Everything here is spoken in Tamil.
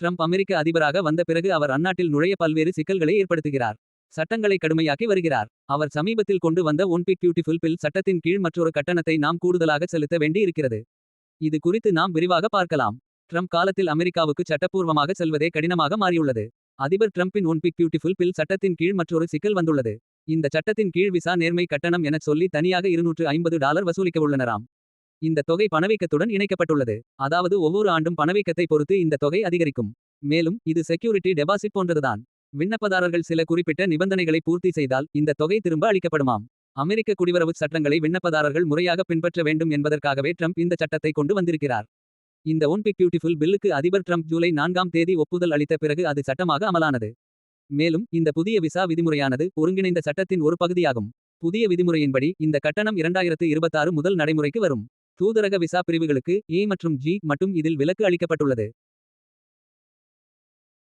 ட்ரம்ப் அமெரிக்க அதிபராக வந்த பிறகு அவர் அந்நாட்டில் நுழைய பல்வேறு சிக்கல்களை ஏற்படுத்துகிறார். சட்டங்களை கடுமையாக்கி வருகிறார். அவர் சமீபத்தில் கொண்டு வந்த ஒன் பிக் பியூட்டிஃபுல் பில் சட்டத்தின் கீழ் மற்றொரு கட்டணத்தை நாம் கூடுதலாக செலுத்த வேண்டி இருக்கிறது. இது குறித்து நாம் விரிவாக பார்க்கலாம். ட்ரம்ப் காலத்தில் அமெரிக்காவுக்கு சட்டப்பூர்வமாக செல்வதே கடினமாக மாறியுள்ளது. அதிபர் ட்ரம்பின் ஒன் பியூட்டிஃபுல் பில் சட்டத்தின் கீழ் மற்றொரு சிக்கல் வந்துள்ளது. இந்த சட்டத்தின் கீழ் விசா நேர்மை கட்டணம் எனச் சொல்லி தனியாக 250 டாலர் வசூலிக்கவுள்ளனராம். இந்த தொகை பணவீக்கத்துடன் இணைக்கப்பட்டுள்ளது. அதாவது ஒவ்வொரு ஆண்டும் பணவீக்கத்தை பொறுத்து இந்த தொகை அதிகரிக்கும். மேலும் இது செக்யூரிட்டி டெபாசிட் போன்றதுதான். விண்ணப்பதாரர்கள் சில குறிப்பிட்ட நிபந்தனைகளை பூர்த்தி செய்தால் இந்த தொகை திரும்ப அளிக்கப்படுமாம். அமெரிக்க குடிவரவு சட்டங்களை விண்ணப்பதாரர்கள் முறையாக பின்பற்ற வேண்டும் என்பதற்காகவே ட்ரம்ப் இந்த சட்டத்தை கொண்டு வந்திருக்கிறார். இந்த ஒன் பிக் பியூட்டிஃபுல் பில்லுக்கு அதிபர் ட்ரம்ப் ஜூலை நான்காம் தேதி ஒப்புதல் அளித்த பிறகு அது சட்டமாக அமலானது. மேலும் இந்த புதிய விசா விதிமுறையானது ஒருங்கிணைந்த சட்டத்தின் ஒரு பகுதியாகும். புதிய விதிமுறையின்படி இந்த கட்டணம் 2026 முதல் நடைமுறைக்கு வரும். தூதரக விசா பிரிவுகளுக்கு ஏ மற்றும் ஜி மட்டும் இதில் விலக்கு அளிக்கப்பட்டுள்ளது.